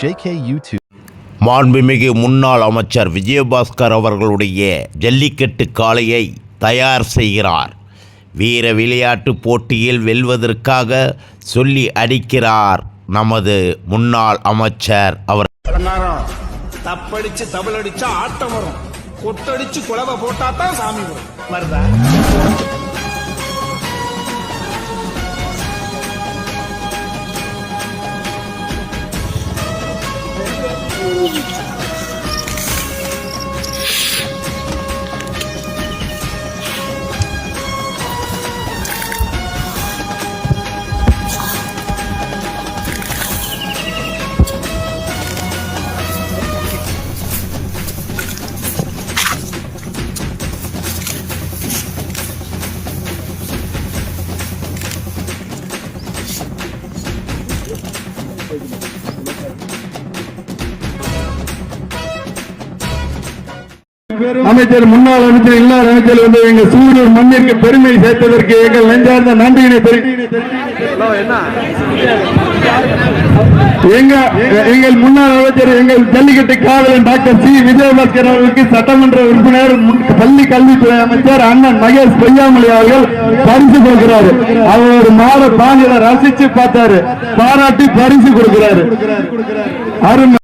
JK YouTube. மாண்புமிகு முன்னாள் அமைச்சர் விஜயபாஸ்கர் அவர்களுடைய ஜல்லிக்கட்டு காளையை தயார் செய்கிறார். வீர விளையாட்டு போட்டியில் வெல்வதற்காக சொல்லி அடிக்கிறார் நமது முன்னாள் அமைச்சர் அவர். தப்படிச்சு தபல் அடிச்சா ஆட்டம் வரும். கொட்டடிச்சு குழவை போட்டா தான் சாமி வரும். வருதா? Music. அமைச்சர் முன்னாள் அமைச்சர் இல்லாத அமைச்சர் வந்து எங்க சூரியர் மண்ணிற்கு பெருமை சேர்த்ததற்கு எங்கள் நெஞ்சார்ந்த நன்றியினை தெரி- எங்க எங்கள் முன்னாள் அமைச்சர் எங்கள் ஜல்லிக்கட்டு காவலன் டாக்டர் சி. விஜயபாஸ்கர் அவர்களுக்கு சட்டமன்ற உறுப்பினர் பள்ளி கல்வித்துறை அமைச்சர் அண்ணன் மகேஷ் பொய்யாமொழி அவர்கள் பரிசு கொடுக்கிறாரு. அவர் ஒரு மாத பாணியில ரசிச்சு பார்த்தாரு. பாராட்டி பரிசு கொடுக்கிறாரு. அருமை.